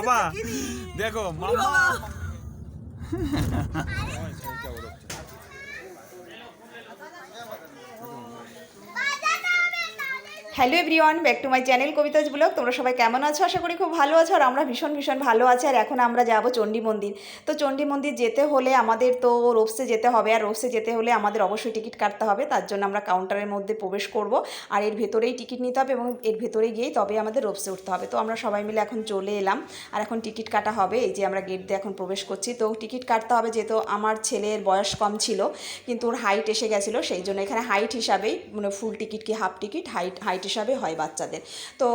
বাবা। দেখো মামা। Hello everyone, back to my channel Kabita's blog. তোমরা সবাই কেমন আছো? আশা করি খুব ভালো আছো, আর আমরা ভীষণ ভীষণ ভালো আছি। আর এখন আমরা যাব চণ্ডী মন্দির। তো চণ্ডী মন্দির যেতে হলে আমাদের তো রোপসে যেতে হবে, আর রোপসে যেতে হলে আমাদের অবশ্যই টিকিট কাটতে হবে। তার জন্য আমরা কাউন্টারের মধ্যে প্রবেশ করব, আর এর ভেতরেই টিকিট নিতে হবে এবং এর ভেতরে গিয়েই তবে আমাদের রোপসে উঠতে হবে। তো আমরা সবাই মিলে এখন চলে এলাম, আর এখন টিকিট কাটা হবে। এই যে আমরা গেট দিয়ে এখন প্রবেশ করছি। তো টিকিট কাটতে হবে যেহেতু আমার ছেলের বয়স কম ছিল, কিন্তু ওর হাইট এসে গেছিল, সেই জন্য এখানে হাইট হিসাবেই মানে ফুল টিকিট কি হাফ টিকিট হাইট হাইট হিসাবে হয় বাচ্চাদের। তো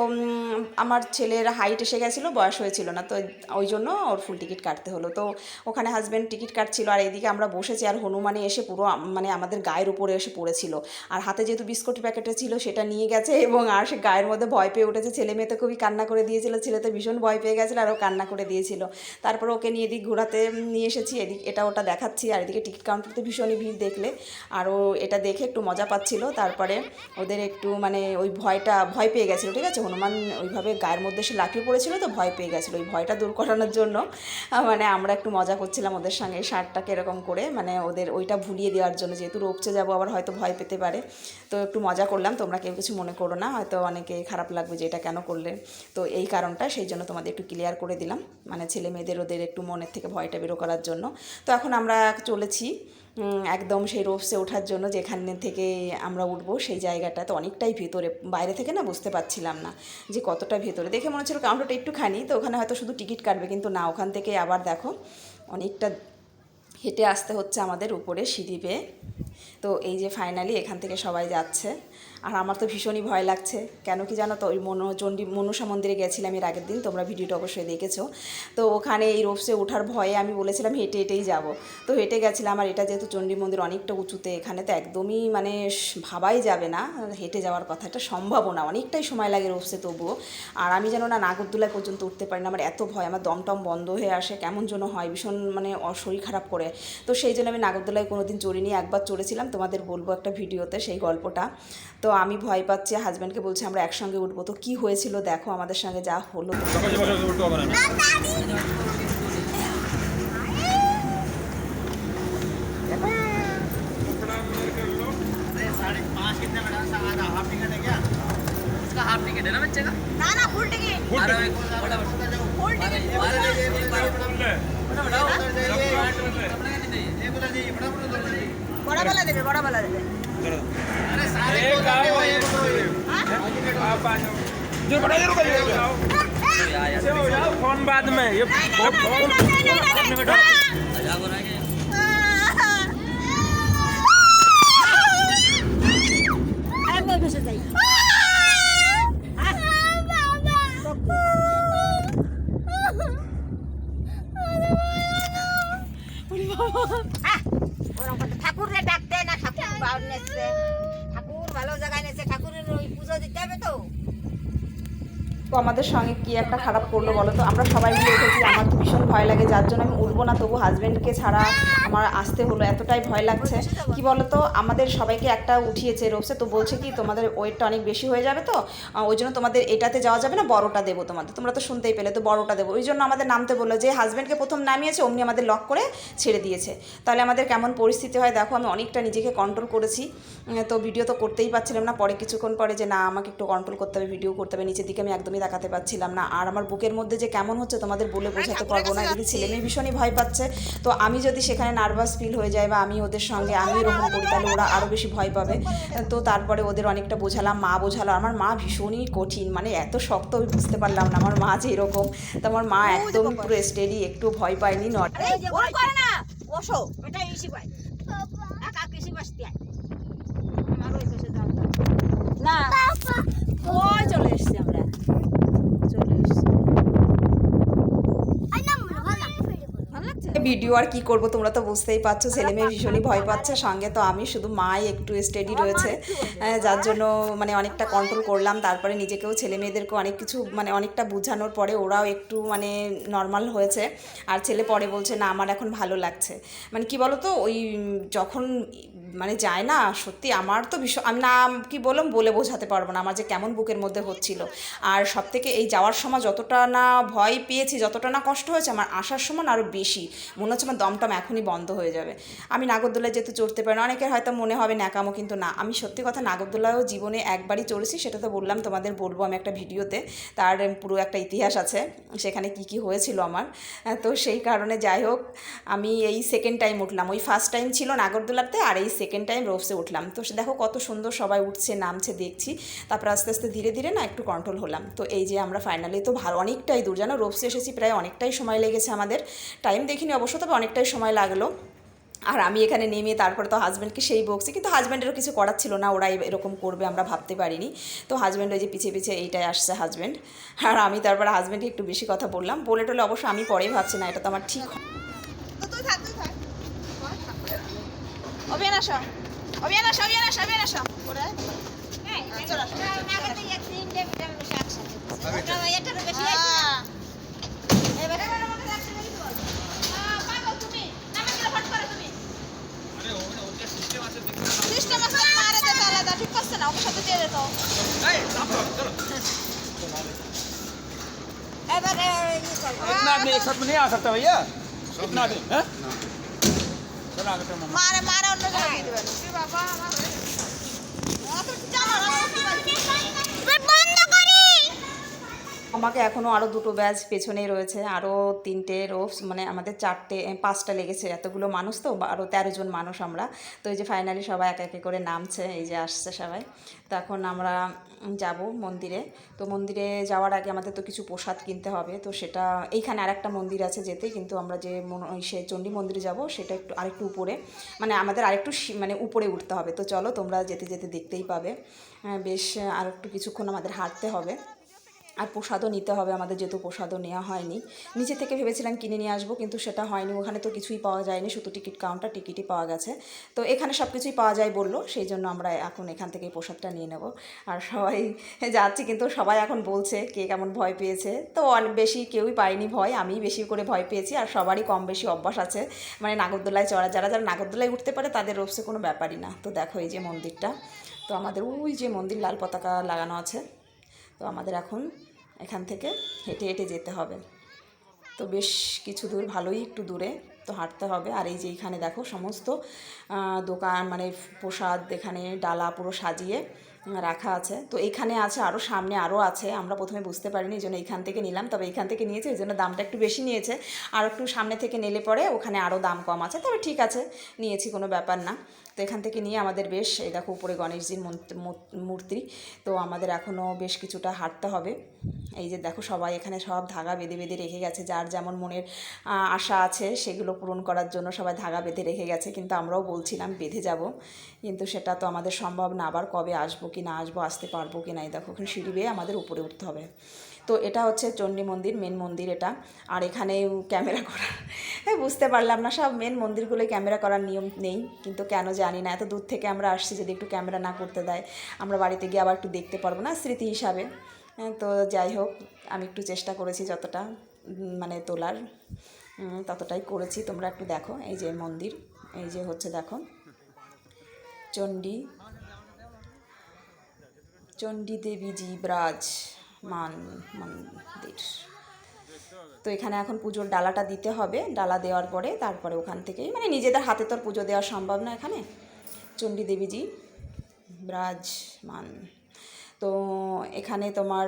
আমার ছেলের হাইট এসে গেছিল, বয়স হয়েছিল না, তো ওই জন্য ওর ফুল টিকিট কাটতে হলো। তো ওখানে হাজব্যান্ড টিকিট কাটছিল, আর এইদিকে আমরা বসেছি, আর হনুমানে এসে পুরো মানে আমাদের গায়ের উপরে এসে পড়েছিল। আর হাতে যেহেতু বিস্কুট প্যাকেটে ছিল, সেটা নিয়ে গেছে, এবং আর সে গায়ের মধ্যে ভয় পেয়ে উঠেছে। ছেলে মেয়ে তো খুবই কান্না করে দিয়েছিল, ছেলে তো ভীষণ ভয় পেয়ে গেছিল, আর ও কান্না করে দিয়েছিল। তারপর ওকে নিয়ে এদিক ঘোরাতে নিয়ে এসেছি, এদিক, এটা ওটা দেখাচ্ছি, আর এদিকে টিকিট কাউন্টারতে ভীষণই ভিড় দেখলে। আর ও এটা দেখে একটু মজা পাচ্ছিল, তারপরে ওদের একটু মানে ওই ভয়টা, ভয় পেয়ে গেছিল, ঠিক আছে? হনুমান ওইভাবে গায়ের মধ্যে সে লাফিয়ে পড়েছিল তো ভয় পেয়ে গেছিল। ওই ভয়টা দূর করানোর জন্য মানে আমরা একটু মজা করছিলাম ওদের সঙ্গে শার্টটাকে এরকম করে মানে ওদের ওইটা ভুলিয়ে দেওয়ার জন্য। যেহেতু রোপচে যাব, আবার হয়তো ভয় পেতে পারে। তো একটু মজা করলাম, তোমরা কেউ কিছু মনে করো না, হয়তো অনেকে খারাপ লাগবে যে এটা কেন করলে। তো এই কারণটা, সেই জন্য তোমাদের একটু ক্লিয়ার করে দিলাম মানে ছেলে মেয়েদের ওদের একটু মনের থেকে ভয়টা বেরো করার জন্য। তো এখন আমরা চলেছি একদম সেই রোপসে ওঠার জন্য যেখানে থেকে আমরা উঠবো, সেই জায়গাটা তো অনেকটাই ভেতরে, বাইরে থেকে না বুঝতে পারছিলাম না যে কতটা ভেতরে। দেখে মনে হচ্ছিল কাউন্টারটা একটুখানি, তো ওখানে হয়তো শুধু টিকিট কাটবে, কিন্তু না, ওখান থেকে আবার দেখো, অনেকটা হেঁটে আসতে হচ্ছে আমাদের উপরে সিঁড়ি বেয়ে। তো এই যে ফাইনালি এখান থেকে সবাই যাচ্ছে। আর আমার তো ভীষণই ভয় লাগছে। কেন কি জানো তো, ওই মনো চণ্ডী মনসা মন্দিরে গেছিলাম এর আগের দিন, তোমরা ভিডিওটা অবশ্যই দেখেছ। তো ওখানে এই রোপসে ওঠার ভয়ে আমি বলেছিলাম হেঁটে হেঁটেই যাব। তো হেঁটে গেছিলাম, আর এটা যেহেতু চণ্ডী মন্দির অনেকটা উঁচুতে, এখানে তো একদমই মানে ভাবাই যাবে না, হেঁটে যাওয়ার কথা এটা সম্ভবও না। অনেকটাই সময় লাগে রোপসে তবুও। আর আমি যেন না নাগরদোলায় পর্যন্ত উঠতে পারি না, আমার এত ভয়, আমার দমটম বন্ধ হয়ে আসে, কেমন যেন হয়, ভীষণ মানে শরীর খারাপ করে। তো সেই জন্য আমি নাগরদোলায় কোনো দিন চড়িনি, একবার করেছিলাম তোমাদের বলব একটা ভিডিওতে সেই গল্পটা তো আমি ভয় পাচ্ছি হাজব্যান্ডকে বলছি আমরা একসঙ্গে উঠবো তো কি হয়েছিল দেখো আমাদের সঙ্গে যা হলো ये बड़ा बड़ा বড় বেলা দেবে বড় বেলা দেবে अरे सारे को जो बड़ा जरूर करिएगा यार यार फोन बाद में ये बहुत फोन मजाक हो रहा है क्या? ঠাকুর ঠাকুর ভালো জায়গায় নেছে ঠাকুরের ওই পুজো দিতে হবে তো তো আমাদের সঙ্গে কি একটা খারাপ করল বলো তো? আমরা সবাই মিলে উঠেছি আমার তো ভীষণ ভয় লাগে, যার জন্য আমি উঠবো না, তবু হাজব্যান্ডকে ছাড়া আমার আসতে হলো, এতটাই ভয় লাগছে। কি বলো তো আমাদের সবাইকে একটা উঠিয়েছে রোপসে তো বলছে কি, তোমাদের ওয়েটটা অনেক বেশি হয়ে যাবে তো ওই জন্য তোমাদের এটাতে যাওয়া যাবে না, বড়টা দেবো তোমাদের। তোমরা তো শুনতেই পেলে, তো বড়টা দেবো। ওই জন্য আমাদের নামতে বলল যে হাজব্যান্ডকে প্রথম নামিয়েছে, অমনি আমাদের লক করে ছেড়ে দিয়েছে। তাহলে আমাদের কেমন পরিস্থিতি হয়? দেখো, আমি অনেকটা নিজেকে কন্ট্রোল করেছি। তো ভিডিও তো করতেই পারছিলাম না, পরে কিছুক্ষণ পরে যে, না, আমাকে একটু কন্ট্রোল করতে হবে ভিডিও করতে হবে, নিচের দিকে আমি একদমই তাকাতে পারছিলাম না। আর আমার বুকের মধ্যে যে কেমন হচ্ছে তোমাদের বলে বোঝাতে পারব না যদি ছেলে মেয়ে ভীষণই ভয় পাচ্ছে। তো আমি যদি সেখানে নার্ভাস ফিল হয়ে যায় বা আমি ওদের সঙ্গে আমি এরকম করি তাহলে ওরা আরও বেশি ভয় পাবে। তো তারপরে ওদের অনেকটা বোঝালাম মা বোঝালো। আমার মা ভীষণই কঠিন মানে এত শক্ত আমি বুঝতে পারলাম না। আমার মা যে এরকম তো আমার মা একদম পুরো স্টেডি একটু ভয় পায়নি নট বসো এটা ইসি পাই একা কৃষি বাসতে। না ওই চলে এসছি আমরা চলে এসছি ভালো লাগছে ভিডিও আর কি করব তোমরা তো বুঝতেই পারছ ছেলে মেয়ে ভীষণই ভয় পাচ্ছে সঙ্গে তো আমি শুধু মাই একটু স্টেডি রয়েছে। যার জন্য মানে অনেকটা কন্ট্রোল করলাম তারপরে নিজেকেও ছেলে মেয়েদেরকে অনেক কিছু মানে অনেকটা বোঝানোর পরে ওরাও একটু মানে নর্মাল হয়েছে। আর ছেলে পরে বলছে না আমার এখন ভালো লাগছে। মানে কি বলো তো ওই যখন মানে যায় না, সত্যি আমার তো ভীষণ, আমি না কি বললাম, বলে বোঝাতে পারব না আমার যে কেমন বুকের মধ্যে হচ্ছিল। আর সব থেকে এই যাওয়ার সময় যতটা না ভয় পেয়েছি, যতটা না কষ্ট হয়েছে, আমার আসার সময় আরও বেশি। মনে হচ্ছে আমার দমটম এখনই বন্ধ হয়ে যাবে। আমি নাগরদোলায় যেহেতু চড়তে পারি না, অনেকের হয়তো মনে হবে ন্যাকামো, কিন্তু না। আমি সত্যি কথা নাগরদোলাও জীবনে একবারই চড়েছি সেটা তো বললাম তোমাদের বলব আমি একটা ভিডিওতে। তার পুরো একটা ইতিহাস আছে, সেখানে কি কি হয়েছিল আমার। তো সেই কারণে যাই হোক, আমি এই সেকেন্ড টাইম উঠলাম। ওই ফার্স্ট টাইম ছিল নাগরদোলাতে, আর এই সেকেন্ড টাইম রোপসে উঠলাম। তো দেখো কত সুন্দর সবাই উঠছে, নামছে, দেখছি। তারপর আস্তে আস্তে ধীরে ধীরে না একটু কন্ট্রোল হলাম। তো এই যে আমরা ফাইনালি তো ভালো অনেকটাই দূর, জানো? রোপসে এসেছি, প্রায় অনেকটাই সময় লেগেছে আমাদের। টাইম দেখিনি অবশ্য, তবে অনেকটাই সময় লাগল। আর আমি এখানে নেমে তারপরে তো হাজব্যান্ডকে সেই বকছি, কিন্তু হাজব্যান্ডেরও কিছু করার ছিল না, ওরা এরকম করবে, আমরা ভাবতে পারিনি। তো হাজব্যান্ড ওই যে পিছিয়ে পিছিয়ে এইটাই আসছে হাজব্যান্ড আর আমি তারপরে হাজব্যান্ডকে একটু বেশি কথা বললাম। বলে টলে অবশ্য আমি পরেই ভাবছি, না, এটা তো আমার ঠিক হ- অভিয়ান আসো অভিয়ান আসো অভিয়ান আসো অভিয়ান আসো সিস্টেম আছে মারে যেতে আলাদা ঠিক করছে না ওকে সাথে দিয়ে যেত এবারে ইয়ে করো इतना आदमी एक साथ में नहीं आ सकता भैया इतना आदमी हैं મારે મારે અન્ન જ લખી દેવાનું. আমাকে এখনও আরও দুটো ব্যাচ পেছনেই রয়েছে। আরও তিনটে রোপস মানে আমাদের চারটে পাঁচটা লেগেছে। এতগুলো মানুষ তো আরও তেরো জন মানুষ আমরা। তো এই যে ফাইনালি সবাই এক একে করে নামছে, এই যে আসছে সবাই। তো এখন আমরা যাব মন্দিরে। তো মন্দিরে যাওয়ার আগে আমাদের তো কিছু প্রসাদ কিনতে হবে। তো সেটা, এইখানে আরেকটা মন্দির আছে যেতে, কিন্তু আমরা যে সে চণ্ডী মন্দিরে যাব, সেটা একটু, আরেকটু উপরে। মানে আমাদের আরেকটু মানে উপরে উঠতে হবে। তো চলো তোমরা যেতে যেতে দেখতেই পাবে। বেশ, আর একটু কিছুক্ষণ আমাদের হাঁটতে হবে। আর প্রসাদও নিতে হবে, আমাদের যেহেতু প্রসাদও নেওয়া হয়নি। নিচে থেকে ভেবেছিলাম কিনে নিয়ে আসব, কিন্তু সেটা হয়নি, ওখানে তো কিছুই পাওয়া যায়নি, শুধু টিকিট কাউন্টার, টিকিটই পাওয়া গেছে। তো এখানে সব কিছুই পাওয়া যায় বলল, সেই জন্য আমরা এখন এখান থেকেই প্রসাদটা নিয়ে নেব। আর সবাই যাচ্ছি, কিন্তু সবাই এখন বলছে কে কেমন ভয় পেয়েছে। তো অনেক বেশি কেউই পায়নি ভয়, আমিই বেশি করে ভয় পেয়েছি, আর সবারই কম বেশি অভ্যাস আছে। মানে নাগরদোলায় চড়া, যারা যারা নাগরদোলায় উঠতে পারে, তাদের রোপসে কোনো ব্যাপারই না। তো দেখো এই যে মন্দিরটা, তো আমাদের ওই যে মন্দির, লাল পতাকা লাগানো আছে। তো আমাদের এখন এখান থেকে হেঁটে হেঁটে যেতে হবে। তো বেশ কিছু দূর, ভালোই একটু দূরে তো হাঁটতে হবে। আর এই যে এইখানে দেখো সমস্ত দোকান মানে প্রসাদ এখানে ডালা পুরো সাজিয়ে রাখা আছে। তো এখানে আছে আরও সামনে আরও আছে। আমরা প্রথমে বুঝতে পারিনি, এই জন্য এইখান থেকে নিলাম। তবে এখান থেকে নিয়েছে, এই জন্য দামটা একটু বেশি নিয়েছে। আর একটু সামনে থেকে নিলে পরে ওখানে আরও দাম কম আছে। তবে ঠিক আছে, নিয়েছি, কোনো ব্যাপার না। তো এখান থেকে নিয়ে আমাদের বেশ, এই দেখো উপরে গণেশজির মূর্তি। তো আমাদের এখনও বেশ কিছুটা হাঁটতে হবে। এই যে দেখো সবাই এখানে সব ধাগা বেঁধে বেঁধে রেখে গেছে। যার যেমন মনের আশা আছে, সেগুলো পূরণ করার জন্য সবাই ধাগা বেঁধে রেখে গেছে। কিন্তু আমরাও বলছিলাম, বেঁধে যাব। কিন্তু সেটা তো আমাদের সম্ভব না। আবার কবে আসব কি না আসব আসতে পারব কি না এই দেখো ওখানে সিঁড়ি বেয়ে আমাদের উপরে উঠতে হবে। তো এটা হচ্ছে চণ্ডী মন্দির মেন মন্দির এটা। আর এখানে ক্যামেরা করা হ্যাঁ বুঝতে পারলাম না সব মেন মন্দিরগুলোয় ক্যামেরা করার নিয়ম নেই। কিন্তু কেন জানি না এত দূর থেকে আমরা আসছি যদি একটু ক্যামেরা না করতে দেয় আমরা বাড়িতে গিয়ে আবার একটু দেখতে পারব না স্মৃতি হিসাবে। হ্যাঁ, তো যাই হোক আমি একটু চেষ্টা করেছি যতটা মানে তোলার। ততটাই করেছি তোমরা একটু দেখো। এই যে মন্দির এই যে হচ্ছে দেখো চণ্ডী চণ্ডী দেবীজি ব্রাজ মান মন্দির। তো এখানে এখন পুজোর ডালাটা দিতে হবে। ডালা দেওয়ার পরে তারপরে ওখান থেকেই মানে নিজেদের হাতে তো পুজো দেওয়া সম্ভব না এখানে। চণ্ডী দেবীজি বিরাজমান তো এখানে তোমার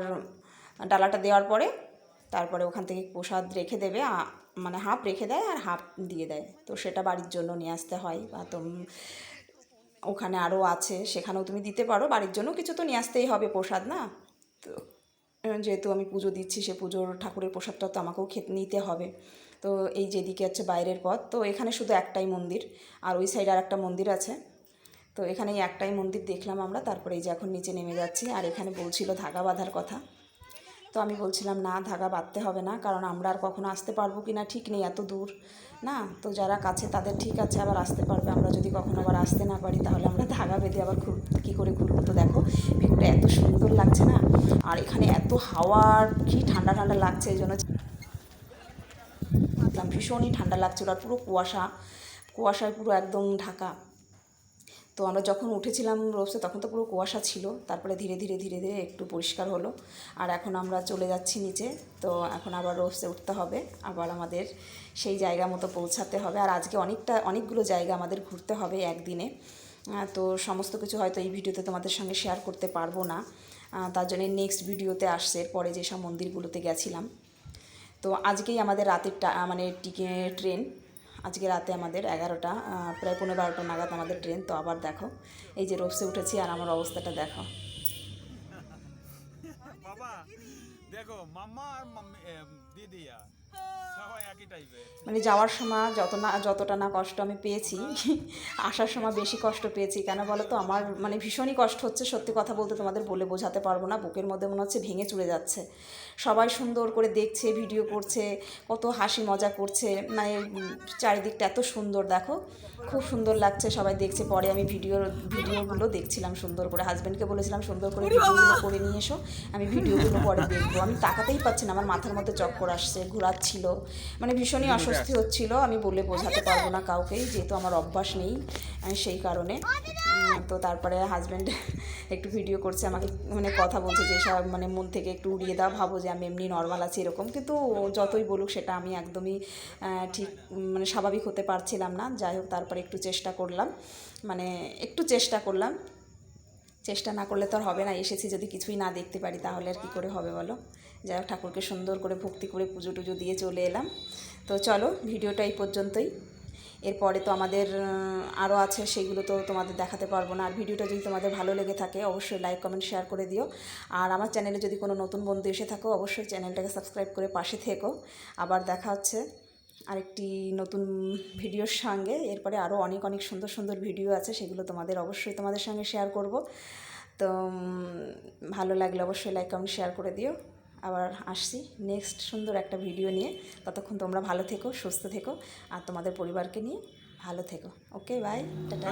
ডালাটা দেওয়ার পরে তারপরে ওখান থেকে প্রসাদ রেখে দেবে মানে হাফ রেখে দেয় আর হাফ দিয়ে দেয়। তো সেটা বাড়ির জন্য নিয়ে আসতে হয় বা তোম ওখানে আরও আছে, সেখানেও তুমি দিতে পারো। বাড়ির জন্য কিছু তো নিয়ে আসতেই হবে প্রসাদ, না? তো যেহেতু আমি পুজো দিচ্ছি, সে পুজোর ঠাকুরের প্রসাদটা তো আমাকেও খেতে নিতে হবে। তো এই যেদিকে হচ্ছে বাইরের পথ, তো এখানে শুধু একটাই মন্দির, আর ওই সাইডে আর একটা মন্দির আছে। তো এখানে একটাই মন্দির দেখলাম আমরা, তারপরে এই যে এখন নিচে নেমে যাচ্ছি, আর এখানে বলছিল ধাগা বাঁধার কথা। তো আমি বলছিলাম, না, ধাগা বাঁধতে হবে না, কারণ আমরা আর কখনো আসতে পারব কি না ঠিক নেই, এত দূর। না, তো যারা কাছে তাদের ঠিক আছে, আবার আসতে পারবে। আমরা যদি কখনো আবার আসতে না পারি, তাহলে আমরা ধাগা বেঁধে আবার ঘুর, কী করে ঘুরবো? তো দেখো, ভিউটা এত সুন্দর লাগছে না? আর এখানে এত হাওয়ার কি ঠান্ডা ঠান্ডা লাগছে, এই জন্য ভীষণই ঠান্ডা লাগছিল, আর পুরো কুয়াশা, কুয়াশায় পুরো একদম ঢাকা। তো আমরা যখন উঠেছিলাম রোপসে তখন তো পুরো কুয়াশা ছিল। তারপরে ধীরে ধীরে ধীরে ধীরে একটু পরিষ্কার হলো। আর এখন আমরা চলে যাচ্ছি নিচে। তো এখন আবার রোপসে উঠতে হবে। আবার আমাদের সেই জায়গা মতো পৌঁছাতে হবে। আর আজকে অনেকটা, অনেকগুলো জায়গা আমাদের ঘুরতে হবে একদিনে। তো সমস্ত কিছু হয়তো এই ভিডিওতে তোমাদের সঙ্গে শেয়ার করতে পারব না। তার জন্য নেক্সট ভিডিওতে আসছে। পরে যেসব মন্দিরগুলোতে গেছিলাম। তো আজকেই আমাদের রাতের মানে ট্রেন। আজকে রাতে আমাদের এগারোটা প্রায় পনেরো বারোটা নাগাদ আমাদের ট্রেন। তো আবার দেখো, এই যে রোপসে উঠেছি আর আমার অবস্থাটা দেখো। বাবা, দেখো মাম্মা আর মানে যাওয়ার সময় যত না যতটা না কষ্ট আমি পেয়েছি আসার সময় বেশি কষ্ট পেয়েছি। কেন বলো তো আমার মানে ভীষণই কষ্ট হচ্ছে সত্যি কথা বলতে তোমাদের বলে বোঝাতে পারব না। বুকের মধ্যে মনে হচ্ছে ভেঙে চুড়ে যাচ্ছে। সবাই সুন্দর করে দেখছে ভিডিও করছে কত হাসি মজা করছে। মানে চারিদিকটা এত সুন্দর দেখো। খুব সুন্দর লাগছে সবাই দেখছে। পরে আমি ভিডিও ভিডিওগুলো দেখছিলাম সুন্দর করে। হাজব্যান্ডকে বলেছিলাম সুন্দর করে ভিডিওগুলো করে নিয়ে এসো। আমি ভিডিওগুলো পরে দেখব। আমি তাকাতেই পাচ্ছি না। আমার মাথার মধ্যে চক্কর আসছে ঘোরাচ্ছিল মানে ভীষণই অস্বস্তি হচ্ছিল আমি বলে বোঝাতে পারব না কাউকেই যেহেতু আমার অভ্যাস নেই সেই কারণে। তো তারপরে হাজব্যান্ড একটু ভিডিও করছে আমাকে মানে কথা বলছে যে সব মানে মন থেকে একটু উড়িয়ে দাও ভাবো যে আমি এমনি নর্মাল আছি এরকম। কিন্তু যতই বলুক সেটা আমি একদমই ঠিক মানে স্বাভাবিক হতে পারছিলাম না। যাই হোক তারপরে একটু চেষ্টা করলাম। মানে একটু চেষ্টা করলাম। চেষ্টা না করলে তো আর হবে না এসেছি যদি কিছুই না দেখতে পারি তাহলে আর কী করে হবে বলো? যাই ঠাকুরকে সুন্দর করে ভক্তি করে পুজো টুজো দিয়ে চলে এলাম। তো চলো, ভিডিওটা এই পর্যন্তই। এরপরে তো আমাদের আরও আছে, সেগুলো তো তোমাদের দেখাতে পারব না। আর ভিডিওটা যদি তোমাদের ভালো লেগে থাকে, অবশ্যই লাইক কমেন্ট শেয়ার করে দিও। আর আমার চ্যানেলে যদি কোনো নতুন বন্ধু এসে থাকো, অবশ্যই চ্যানেলটাকে সাবস্ক্রাইব করে পাশে থেকো। আবার দেখা হচ্ছে আরেকটি নতুন ভিডিওর সঙ্গে। এরপরে আরও অনেক অনেক সুন্দর সুন্দর ভিডিও আছে, সেগুলো তোমাদের অবশ্যই তোমাদের সঙ্গে শেয়ার করব। তো ভালো লাগলে অবশ্যই লাইক কমেন্ট শেয়ার করে দিও। আবার আসছি নেক্সট সুন্দর একটা ভিডিও নিয়ে। ততক্ষণ তোমরা ভালো থেকো সুস্থ থেকো আর তোমাদের পরিবারকে নিয়ে ভালো থেকো। Okay bye tata.